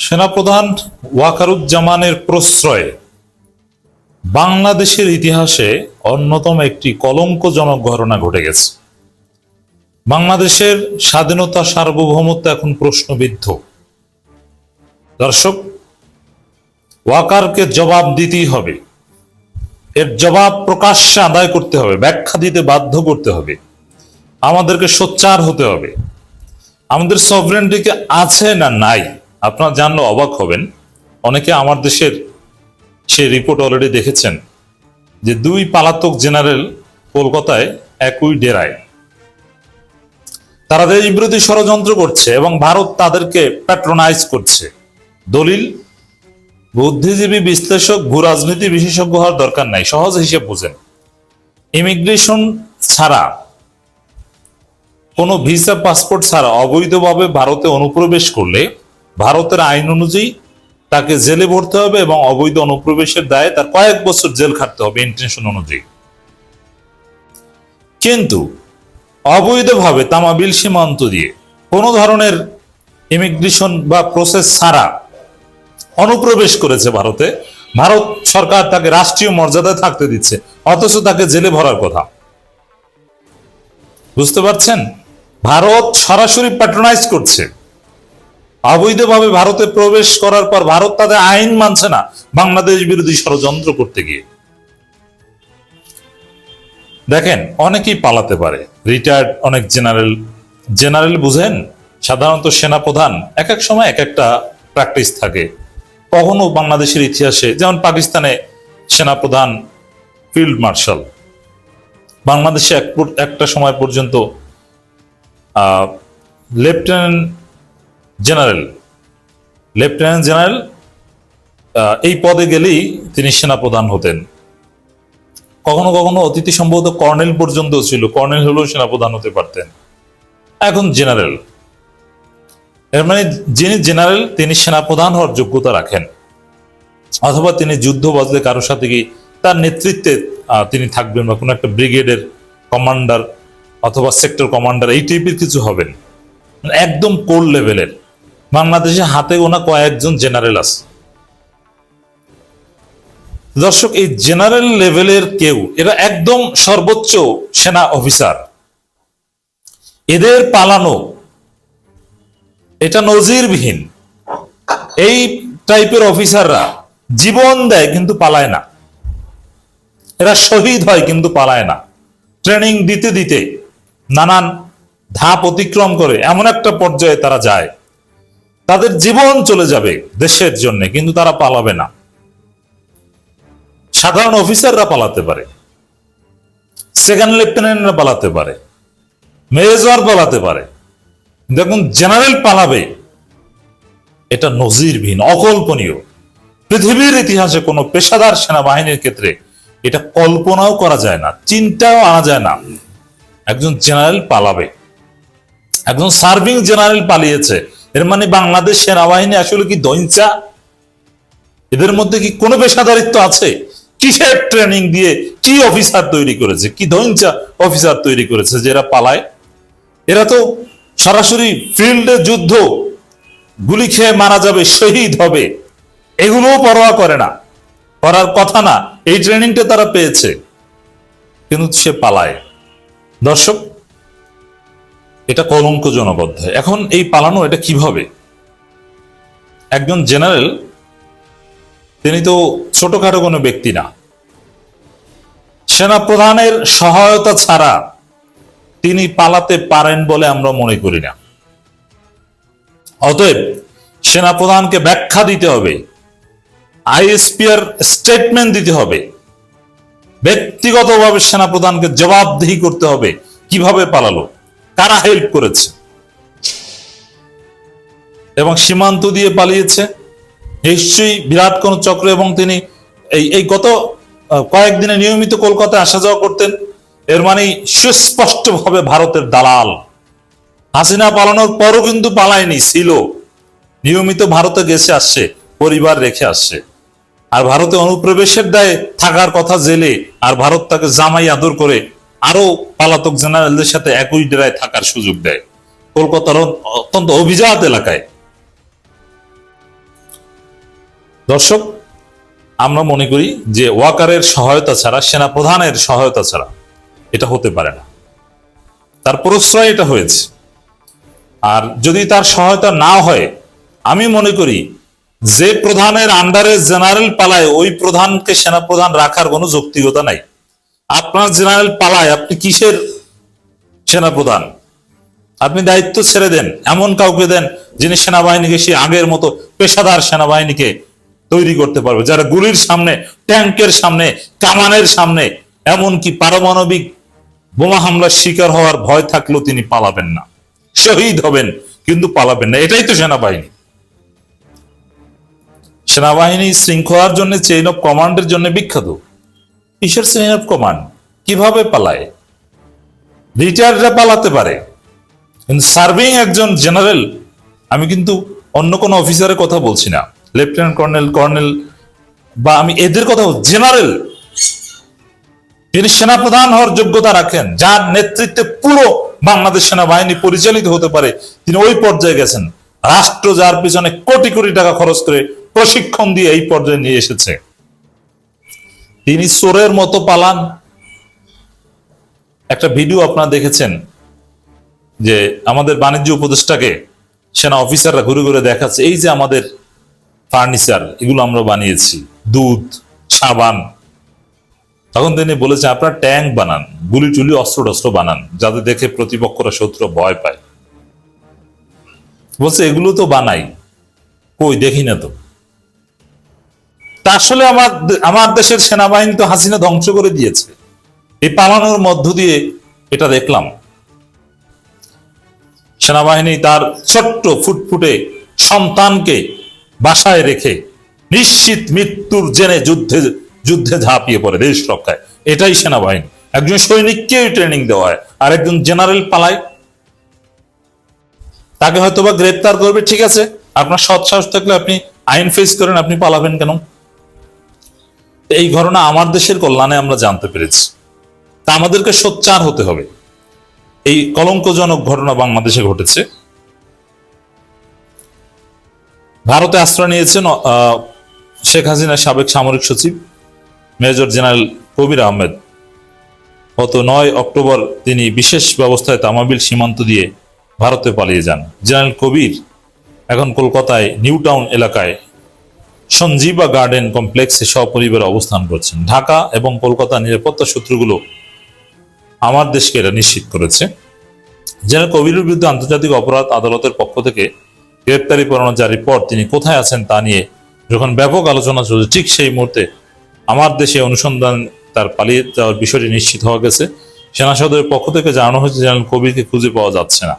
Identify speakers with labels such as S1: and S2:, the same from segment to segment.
S1: সেনাপ্রধান ওয়াকারুজ্জামানের প্রশ্রয়ে বাংলাদেশের ইতিহাসে অন্যতম একটি কলঙ্কজনক ঘটনা ঘটে গেছে। বাংলাদেশের স্বাধীনতা সার্বভৌমত্ব এখন প্রশ্নবিদ্ধ। দর্শক, ওয়াকারকে জবাব দিতেই হবে। এর জবাব প্রকাশ্যে আদায় করতে হবে, ব্যাখ্যা দিতে বাধ্য করতে হবে। আমাদেরকে সোচ্চার হতে হবে। আমাদের সভরেন্টিকে আছে না নাই? আপনারা জানলে অবাক হবেন। অনেকে আমার দেশের সে রিপোর্ট অলরেডি দেখেছেন যে দুই পালাতক জেনারেল কলকাতায় একই ডেরায়। তারা দেশ বিরোধী ষড়যন্ত্র করছে এবং ভারত তাদেরকে প্যাট্রোনাইজ করছে। দলিল, বুদ্ধিজীবী বিশ্লেষক ভূ রাজনীতি বিশেষজ্ঞ হওয়ার দরকার নাই, সহজ হিসেব বুঝেন। ইমিগ্রেশন ছাড়া, কোনো ভিসা পাসপোর্ট ছাড়া অবৈধভাবে ভারতে অনুপ্রবেশ করলে ভারতের আইন অনুযায়ী তাকে জেলে ভরতে হবে এবং অবৈধ অনুপ্রবেশের দায়ে তার কয়েক বছর জেল খাটতে হবে ইন্টেনশন অনুযায়ী। কিন্তু অবৈধভাবে তামাবিল সীমান্ত দিয়ে কোনো ধরনের ইমিগ্রেশন বা প্রসেস ছাড়া অনুপ্রবেশ করেছে ভারতে, ভারত সরকার তাকে রাষ্ট্রীয় মর্যাদায় থাকতে দিচ্ছে, অথচ তাকে জেলে ভরার কথা। বুঝতে পারছেন? ভারত সরাসরি প্যাট্রোনাইজ করছে। অবৈধভাবে ভারতে প্রবেশ করার পর ভারত তাদের আইন মানছে না। বাংলাদেশ বিরোধী ষড়যন্ত্র করতে গিয়ে। দেখেন, অনেকেই পালাতে পারে। রিটায়ার্ড অনেক জেনারেল জেনারেল বুঝেন? সাধারণত সেনাপ্রধান, এক এক সময় এক একটা প্র্যাকটিস থাকে। কখনো বাংলাদেশের ইতিহাসে, যেমন পাকিস্তানে সেনাপ্রধান ফিল্ড মার্শাল বাংলাদেশে এক একটা সময় পর্যন্ত লেফটেন্যান্ট জেনারেল, লেফটেন্যান্ট জেনারেল এই পদে গেলেই তিনি সেনাপ্রধান হতেন। কখনো কখনো অতিথি সম্ভবত কর্নেল পর্যন্ত ছিল। কর্নেল হলেও সেনাপ্রধান হতে পারতেন। এখন জেনারেল, এর মানে যিনি জেনারেল, তিনি সেনাপ্রধান হওয়ার যোগ্যতা রাখেন। অথবা তিনি যুদ্ধ বাজলে কারোর সাথে কি তার নেতৃত্বে তিনি থাকবেন বা কোনো একটা ব্রিগেডের কমান্ডার অথবা সেক্টর কমান্ডার, এই টাইপের কিছু হবেন। মানে একদম কোর লেভেলের। বাংলাদেশে হাতে গোনা কয়েকজন জেনারেল আছে। দর্শক, এই জেনারেল লেভেলের কেউ, এরা একদম সর্বোচ্চ সেনা অফিসার। এদের পালানো, এটা নজিরবিহীন। এই টাইপের অফিসাররা জীবন দেয় কিন্তু পালায় না। এরা শহীদ হয় কিন্তু পালায় না। ট্রেনিং দিতে দিতে নানান ধাপ অতিক্রম করে, এমন একটা পর্যায়ে তারা যায়। তাদের জীবন চলে যাবে দেশের জন্য, কিন্তু তারা পালাবে না। সাধারণ অফিসাররা পালাতে পারে, সেকেন্ড লেফটেন্যান্টরা পালাতে পারে, মেজর পালাতে পারে। দেখুন, জেনারেল পালাবে, এটা নজিরবিহীন, অকল্পনীয়। পৃথিবীর ইতিহাসে কোনো পেশাদার সেনাবাহিনীর ক্ষেত্রে এটা কল্পনাও করা যায় না, চিন্তাও আনা যায় না। একজন জেনারেল পালাবে, একজন সার্ভিং জেনারেল পালিয়েছে এর মানে বাংলাদেশ সেনাবাহিনী আসলে কি দৈঞ্চা এদের মধ্যে কি কোনো পেশাদারিত্ব আছে? কিসের ট্রেনিং দিয়ে কি অফিসার তৈরি করেছে? কি দৈঞ্চা অফিসার তৈরি করেছে যারা পালায়? এরা তো সরাসরি ফিল্ডে যুদ্ধ, গুলি খেয়ে মারা যাবে, শহীদ হবে। এগুলোও পরোয়া করে না। করার কথা না, এই ট্রেনিংটা তারা পেয়েছে। কিন্তু সে পালায়। দর্শক এটা কলঙ্কজনক অধ্যায়। এখন এই পালানো এটা কীভাবে? একজন জেনারেল, তিনি তো ছোটখাটো কোনো ব্যক্তি না। সেনাপ্রধানের সহায়তা ছাড়া তিনি পালাতে পারেন বলে আমরা মনে করি না। অতএব সেনাপ্রধানকে ব্যাখ্যা দিতে হবে, আইএসপিআর স্টেটমেন্ট দিতে হবে, ব্যক্তিগতভাবে সেনাপ্রধানকে জবাবদিহি করতে হবে, কীভাবে পালালো। কারা হেল্প করেছে। এবং সীমান্ত দিয়ে পালিয়েছে। নিশ্চয়ই বিরাট কোন চক্র এবং তিনি এই এই গত কয়েকদিনে নিয়মিত কলকাতায় আসা যাওয়া করতেন। এর মানে সুস্পষ্টভাবে ভারতের দালাল। হাসিনা পালানোর পরও কিন্তু পালায়নি, ছিল। নিয়মিত ভারতে গেছে, আসছে, পরিবার রেখে আসছে। আর ভারতে অনুপ্রবেশের দায়ে থাকার কথা জেলে, আর ভারত তাকে জামাই আদর করে আরও পালাতক জেনারেলদের সাথে একই ডেরায় থাকার সুযোগ দেয়। কলকাতার অত্যন্ত অভিজাত এলাকায়। দর্শক, আমরা মনে করি যে ওয়াকারের সহায়তা ছাড়া সেনা প্রধানের সহায়তা ছাড়া এটা হতে পারে না। তার প্রশ্রয় এটা হয়েছে। আর যদি তার সহায়তা না হয়, আমি মনে করি যে প্রধানের আন্ডারে জেনারেল পালায় ওই প্রধানকে সেনা প্রধান রাখার কোনো যৌক্তিকতা নাই। আপনার জেনারেল পালায় আপনি কিসের সেনা প্রধান আপনি দায়িত্ব ছেড়ে দেন, এমন কাউকে দেন যিনি সেনাবাহিনীকে সে আগের মতো পেশাদার সেনাবাহিনীকে তৈরি করতে পারবে, যারা গুলির সামনে, ট্যাঙ্কের সামনে, কামানের সামনে, এমনকি পারমাণবিক বোমা হামলার শিকার হওয়ার ভয় থাকলেও তিনি পালাবেন না। শহীদ হবেন, কিন্তু পালাবেন না। এটাই তো সেনাবাহিনী। সেনাবাহিনী শৃঙ্খলার জন্য চেইন অফ কমান্ডের জন্য বিখ্যাত। কিসের চেইন অফ কমান্ড কীভাবে পালায়? রিটায়ার্ডরা পালাতে পারে। সার্ভিং একজন জেনারেল আমি কিন্তু অন্য কোনো অফিসারের কথা বলছি না। লেফটেন্যান্ট কর্নেল কর্নেল বা আমি এদের কথা জেনারেল তিনি সেনাপ্রধান হওয়ার যোগ্যতা রাখেন, যার নেতৃত্বে পুরো বাংলাদেশ সেনাবাহিনী পরিচালিত হতে পারে। তিনি ওই পর্যায়ে গেছেন। রাষ্ট্র যার পিছনে কোটি কোটি টাকা খরচ করে প্রশিক্ষণ দিয়ে এই পর্যায়ে নিয়ে এসেছে। তিনি চোরের মতো পালান। একটা ভিডিও আপনারা দেখেছেন, যে আমাদের বাণিজ্য উপদেষ্টাকে, সেনা অফিসাররা ঘুরে ঘুরে দেখাচ্ছে, এই যে আমাদের ফার্নিচার এগুলো আমরা বানিয়েছি, দুধ, সাবান। তখন তিনি বলেছে আপনারা ট্যাঙ্ক বানান গুলি টুলি অস্ত্র টস্ত্র বানান, যাতে দেখে প্রতিপক্ষরা শত্রু ভয় পায়। বলছে, এগুলো তো বানাই, কই, দেখি না তো। তা আসলে আমার আমার দেশের সেনাবাহিনী তো হাসিনা ধ্বংস করে দিয়েছে। এই পালানোর মধ্য দিয়ে এটা দেখলাম। সেনাবাহিনী তার ছোট্ট ফুটফুটে সন্তানকে বাসায় রেখে নিশ্চিত মৃত্যুর জেনে যুদ্ধে যুদ্ধে ঝাঁপিয়ে পড়ে দেশ রক্ষায়। এটাই সেনাবাহিনী। একজন সৈনিককে ট্রেনিং দেওয়া হয় আর একজন জেনারেল পালায়। তাকে হয়তো বা গ্রেপ্তার করবে, ঠিক আছে। আপনার সৎ সাহস থাকলে আপনি আইন ফেস করেন, আপনি পালাবেন কেন? এই ঘটনা আমার দেশের কল্যাণে আমরা জানতে পেরেছি। তা আমাদেরকে সোচ্চার হতে হবে। এই কলঙ্কজনক ঘটনা বাংলাদেশে ঘটেছে। ভারতে আশ্রয় নিয়েছেন শেখ হাসিনার সাবেক সামরিক সচিব, মেজর জেনারেল কবির আহমেদ। গত নয় অক্টোবর তিনি বিশেষ ব্যবস্থায় তামাবিল সীমান্ত দিয়ে ভারতে পালিয়ে যান। জেনারেল কবির এখন কলকাতায় নিউ টাউন এলাকায় সঞ্জীবা গার্ডেন কমপ্লেক্সে সপরিবারে অবস্থান করছেন। ঢাকা এবং কলকাতা নিরাপত্তা সূত্রগুলো আমার দেশকে এটা নিশ্চিত করেছে। জেনারেল কবিরের বিরুদ্ধে আন্তর্জাতিক অপরাধ আদালতের পক্ষ থেকে গ্রেপ্তারি পরোয়ানা জারির পর তিনি কোথায় আছেন তা নিয়ে যখন ব্যাপক আলোচনা চলছে, ঠিক সেই মুহূর্তে আমার দেশে অনুসন্ধান তার পালিয়ে যাওয়ার বিষয়টি নিশ্চিত হওয়া গেছে। সেনা সদরের পক্ষ থেকে জানানো হয়েছে জেনারেল কবিরকে খুঁজে পাওয়া যাচ্ছে না।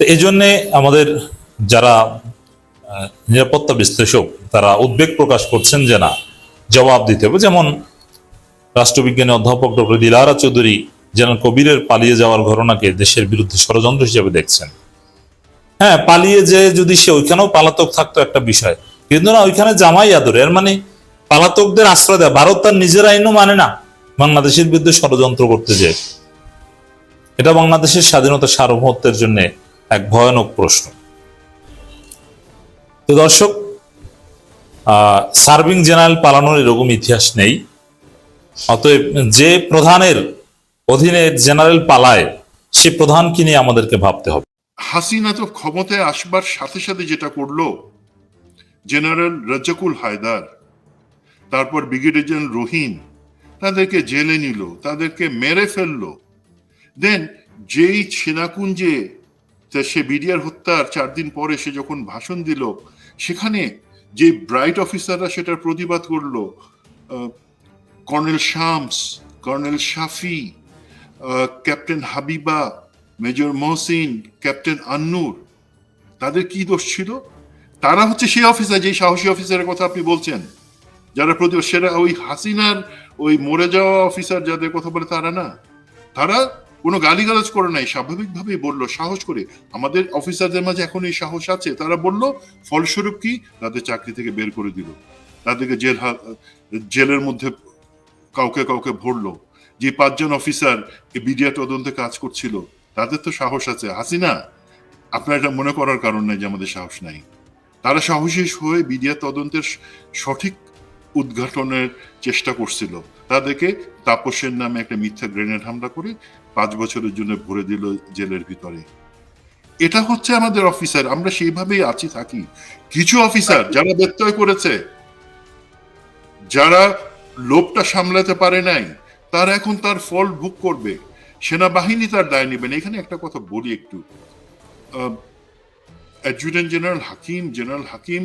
S1: তো এই জন্যে আমাদের যারা নিরাপত্তা বিশ্লেষক তারা উদ্বেগ প্রকাশ করছেন যে না, জবাব দিতে হবে। যেমন রাষ্ট্রবিজ্ঞানী অধ্যাপক ডক্টর দিলারা চৌধুরী জেনারেল কবিরের পালিয়ে যাওয়ার ঘটনাকে দেশের বিরুদ্ধে ষড়যন্ত্র হিসেবে দেখছেন। হ্যাঁ পালিয়ে যে যদি সে ওইখানেও পালাতক থাকতো একটা বিষয়। কিন্তু না, ওইখানে জামাই আদর এর মানে পালাতকদের আশ্রয় দেয়। ভারত তার নিজের আইনও মানে না বাংলাদেশের বিরুদ্ধে ষড়যন্ত্র করতে যে। এটা বাংলাদেশের স্বাধীনতা সার্বভৌমত্বের জন্য এক ভয়ানক প্রশ্ন। তো দর্শক সার্ভিং জেনারেল পালানোর এরকম ইতিহাস নেই। অতএব যে প্রধানের অধীনে জেনারেল পালায়, সে প্রধানকে নিয়ে আমাদেরকে ভাবতে হবে।
S2: হাসিনা তো ক্ষমতায় আসবার সাথে সাথে যেটা করল, জেনারেল রাজ্জাকুল হায়দার, তারপর ব্রিগেডিয়ার জেনারেল রহিম তাদেরকে জেলে নিল, তাদেরকে মেরে ফেলল। দেন যেই সেনাকুঞ্জে তা সে বিডিআর হত্যার চার দিন পরে সে যখন ভাষণ দিল সেখানে যে ব্রাইট অফিসাররা সেটার প্রতিবাদ করল colonel Shams, colonel Shafi captain Habiba, major Mohsin, captain Annur, তাদের কি দোষ ছিল? তারা হচ্ছে সেই অফিসার যে সাহসী অফিসারের কথা আপনি বলছেন। যারা প্রতি সেরা ওই হাসিনার ওই মরে যাওয়া অফিসার যাদের কথা বলে তারা না। তারা কোনো গালিগালাজ করে নাই, স্বাভাবিকভাবেই বলল, সাহস করে। আমাদের অফিসারদের মাঝে এখন এই সাহস আছে। তারা বলল, ফলস্বরূপ কি? তাদের চাকরি থেকে বের করে দিল। তাদেরকে জেল জেলের মধ্যে কাউকে কাউকে ভরলো। যে পাঁচজন অফিসার বিডিআ তদন্তে কাজ করছিল, তাদের তো সাহস আছে। হাসিনা, আপনার এটা মনে করার কারণ নাই যে আমাদের সাহস নাই। তারা সাহসী হয়ে বিডিআর তদন্তের সঠিক উদ্ঘাটনের চেষ্টা করছিল। তাদেরকে তাপসের নামে একটা মিথ্যা গ্রেনেড হামলা করে পাঁচ বছরের জন্য ভরে দিল জেলের ভিতরে। এটা হচ্ছে আমাদের অফিসার, আমরা সেইভাবেই আছি, থাকি। কিছু অফিসার যারা ব্যত্যয় করেছে, যারা লোভটা সামলাতে পারে নাই, তারা এখন তার ফল ভোগ করবে। সেনাবাহিনী তার দায় নেবেন এখানে একটা কথা বলি একটু। Adjutant general Hakim general Hakim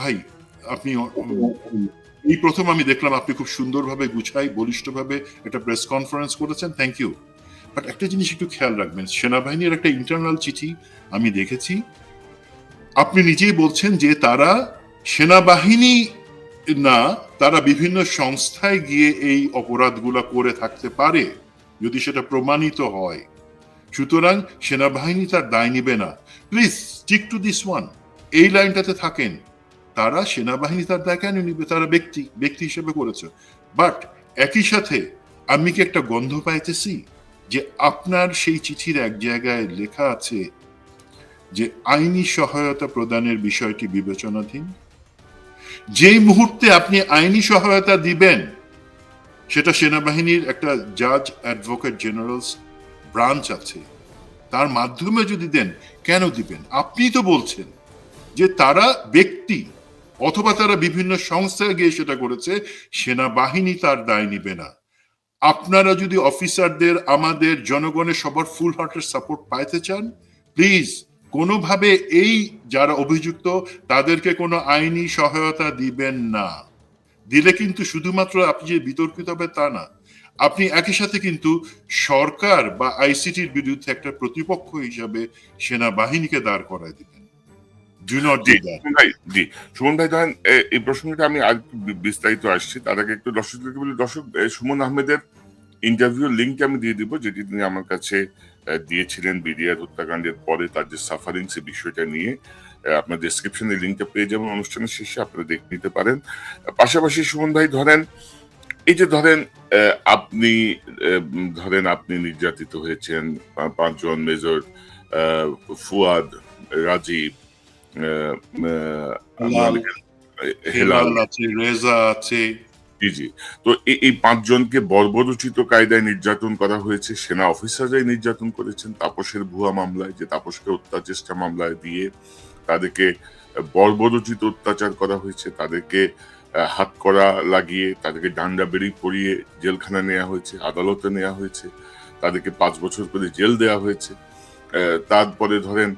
S2: ভাই, আপনি এই প্রথম আমি দেখলাম আপনি খুব সুন্দরভাবে গুছাই, বলিষ্ঠভাবে একটা প্রেস কনফারেন্স করেছেন থ্যাংক ইউ বাট একটা জিনিস একটু খেয়াল রাখবেন, সেনাবাহিনীর একটা ইন্টারনাল চিঠি আমি দেখেছি। আপনি নিজেই বলছেন যে তারা সেনাবাহিনী না, তারা বিভিন্ন সংস্থায় গিয়ে এই অপরাধগুলো করে থাকতে পারে, যদি সেটা প্রমাণিত হয়। সুতরাং সেনাবাহিনী তার দায় নিবে না। Please stick to this one এই লাইনটাতে থাকেন। তারা সেনাবাহিনী তার দায় কেন নিবে তারা ব্যক্তি ব্যক্তি হিসেবে করেছে। বাট একই সাথে আমি কি একটা গন্ধ পাইতেছি যে আপনার সেই চিঠির এক জায়গায় লেখা আছে যে আইনি সহায়তা প্রদানের বিষয়টি বিবেচনাধীন? যেই মুহূর্তে আপনি আইনি সহায়তা দিবেন, সেটা সেনাবাহিনীর একটা জাজ, অ্যাডভোকেট জেনারেলস ব্রাঞ্চ আছে। তার মাধ্যমে যদি দেন, কেন দিবেন? আপনি তো বলছেন যে তারা ব্যক্তি অথবা তারা বিভিন্ন সংস্থায় গিয়ে সেটা করেছে, সেনাবাহিনী তার দায় নিবে না। আপনারা যদি অফিসারদের, আমাদের জনগণের সবার ফুল হার্টের সাপোর্ট পাইতে চান প্লিজ কোনোভাবে এই যারা অভিযুক্ত, তাদেরকে কোনো আইনি সহায়তা দিবেন না। দিলে কিন্তু শুধুমাত্র আপনি যে বিতর্কিত হবে তা না। আপনি একই সাথে কিন্তু সরকার বা আইসিটির বিরুদ্ধে একটা প্রতিপক্ষ হিসাবে সেনাবাহিনীকে দাঁড় করায় দিবেন। ডু নট
S3: জি ভাই জি সুমন ভাই ধরেন এই প্রসঙ্গটা আমি আর বিস্তারিত আসছি। তার আগে একটু দর্শকদেরকে বলি দর্শক সুমন আহমেদের ইন্টারভিউ লিঙ্ক আমি দিয়ে দিব যেটি তিনি আমার কাছে দিয়েছিলেন বিডিআর হত্যাকাণ্ডের পরে তার যে সাফারিং সে বিষয়টা নিয়ে। আপনার ডিসক্রিপশনে লিঙ্কটা পেয়ে যাবেন অনুষ্ঠানের শেষে আপনারা দেখে নিতে পারেন। পাশাপাশি সুমন ভাই ধরেন এই যে ধরেন আপনি ধরেন আপনি নির্যাতিত হয়েছেন পাঁচজন মেজর ফুয়াদ রাজীব হেলাল।
S2: হেলাল। আছে রেজা আছে।
S3: জি জি। তো এই পাঁচজনকে বর্বরোচিত কায়দায় নির্যাতন করা হয়েছে সেনা অফিসাররাই নির্যাতন করেছেন তাপসের ভুয়া মামলায় যে তাপসকে মামলায় দিয়ে তাদেরকে বর্বরোচিত অত্যাচার করা হয়েছে তাদেরকে হাত করা লাগিয়ে তাদেরকে ডান্ডা বেরি পরিয়ে জেলখানা নেওয়া হয়েছে আদালতে নেওয়া হয়েছে তাদেরকে পাঁচ বছর করে জেল দেওয়া হয়েছে। আহ, তারপরে ধরেন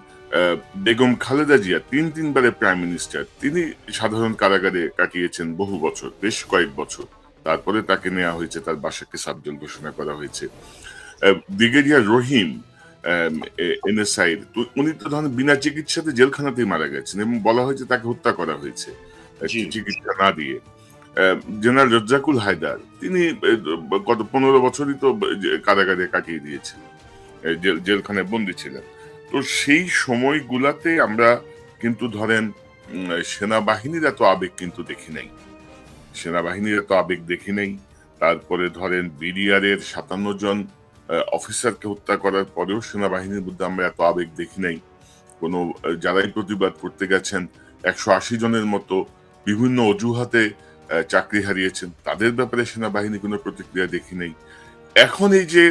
S3: বেগম খালেদা জিয়া তিন তিনবারে প্রাইম মিনিস্টার তিনি সাধারণ কারাগারে কাটিয়েছেন বহু বছর বেশ কয়েক বছর। তারপরে তাকে নেওয়া হয়েছে তার বাসাকে সাবজেল ঘোষণা করা হয়েছে। ব্রিগেডিয়ার রহিম এনএসআই উনি তো ধরেন বিনা চিকিৎসাতে জেলখানাতেই মারা গেছেন এবং বলা হয়েছে তাকে হত্যা করা হয়েছে চিকিৎসা না দিয়ে। জেনারেল রজ্জাকুল হায়দার তিনি গত পনেরো বছরই তো কারাগারে কাটিয়ে দিয়েছেন জেল জেলখানায় বন্দি ছিলেন। তো সেই সময়গুলাতে আমরা কিন্তু ধরেন সেনাবাহিনীর এত আবেগ কিন্তু দেখি নাই। সেনাবাহিনীর এত আবেগ দেখি নাই। তারপরে ধরেন বিডিআর এর সাতান্ন জন অফিসারকে হত্যা করার পরেও সেনাবাহিনীর মধ্যে আমরা এত আবেগ দেখি নাই। কোনো, যারাই প্রতিবাদ করতে গেছেন, একশো আশি জনের মতো বিভিন্ন অজুহাতে চাকরি হারিয়েছেন, তাদের ব্যাপারে সেনাবাহিনী কোনো প্রতিক্রিয়া দেখি নাই। এখন এই যে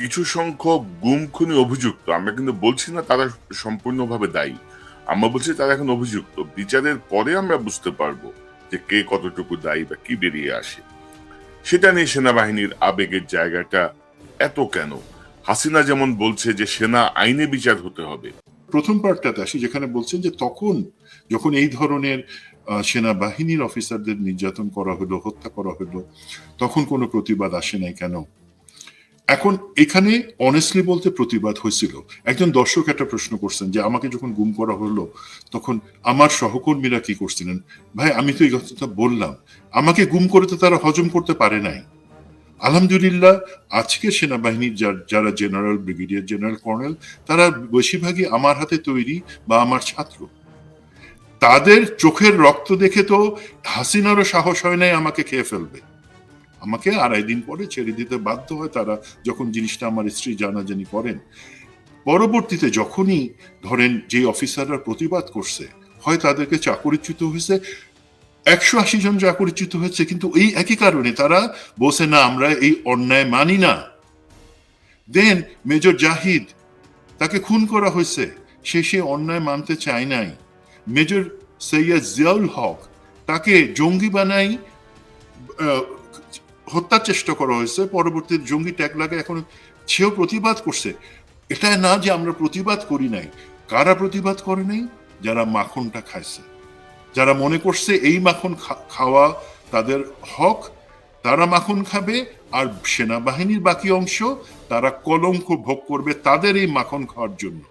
S3: কিছু সংখ্যক গুম খুনি অভিযুক্ত, আমরা কিন্তু বলছি না তারা সম্পূর্ণভাবে দায়ী, আমরা বলছি তারা এখন অভিযুক্ত। বিচারের পরে আমরা বুঝতে পারব যে কে কতটুকু দায়ী বা কি বেরিয়ে আসে। সেটা নিয়ে সেনাবাহিনীর আবেগের জায়গাটা এত কেন? হাসিনা যেমন বলছে যে সেনা আইনে বিচার হতে হবে।
S2: প্রথম পার্টটাতে আসি, যেখানে বলছেন যে তখন যখন এই ধরনের সেনাবাহিনীর অফিসারদের নির্যাতন করা হলো, হত্যা করা হলো, তখন কোনো প্রতিবাদ আসে নাই কেন? এখন এখানে অনেস্টলি বলতে প্রতিবাদ হয়েছিল। একজন দর্শক একটা প্রশ্ন করছেন যে, আমাকে যখন গুম করা হলো, তখন আমার সহকর্মীরা কি করছিলেন? ভাই, আমি তো এই কথাটা বললাম। আমাকে গুম করে তো তারা হজম করতে পারে নাই। আলহামদুলিল্লাহ, আজকে সেনাবাহিনীর যারা জেনারেল, ব্রিগেডিয়ার জেনারেল, কর্নেল, তারা বেশিরভাগই আমার হাতে তৈরি বা আমার ছাত্র। তাদের চোখের রক্ত দেখে তো হাসিনারও সাহস হয় নাই আমাকে খেয়ে ফেলবে আমাকে আড়াই দিন পরে ছেড়ে দিতে বাধ্য হয় তারা যখন জিনিসটা আমার স্ত্রী জানাজানি করেন। পরবর্তীতে যখনই ধরেন যে অফিসাররা প্রতিবাদ করছে, হয় তাদেরকে চাকরিচ্যুত হয়েছে, একশো আশি জন চাকরিচ্যুত হয়েছে, কিন্তু এই একই কারণে তারা বলছে, না, আমরা এই অন্যায় মানি না। দেন মেজর জাহিদ তাকে খুন করা হয়েছে, সে সে অন্যায় মানতে চায় নাই। মেজর সৈয়দ জিয়াউল হক তাকে জঙ্গি বানাই হত্যার চেষ্টা করা হয়েছে, পরবর্তী জঙ্গি ট্যাগ লাগে এখন সেও প্রতিবাদ করছে। এটা না যে আমরা প্রতিবাদ করি নাই। কারা প্রতিবাদ করে নাই? যারা মাখনটা খাইছে। যারা মনে করছে এই মাখন খাওয়া তাদের হক, তারা মাখন খাবে আর সেনাবাহিনীর বাকি অংশ তারা কলঙ্ক ভোগ করবে তাদের এই মাখন খাওয়ার জন্য।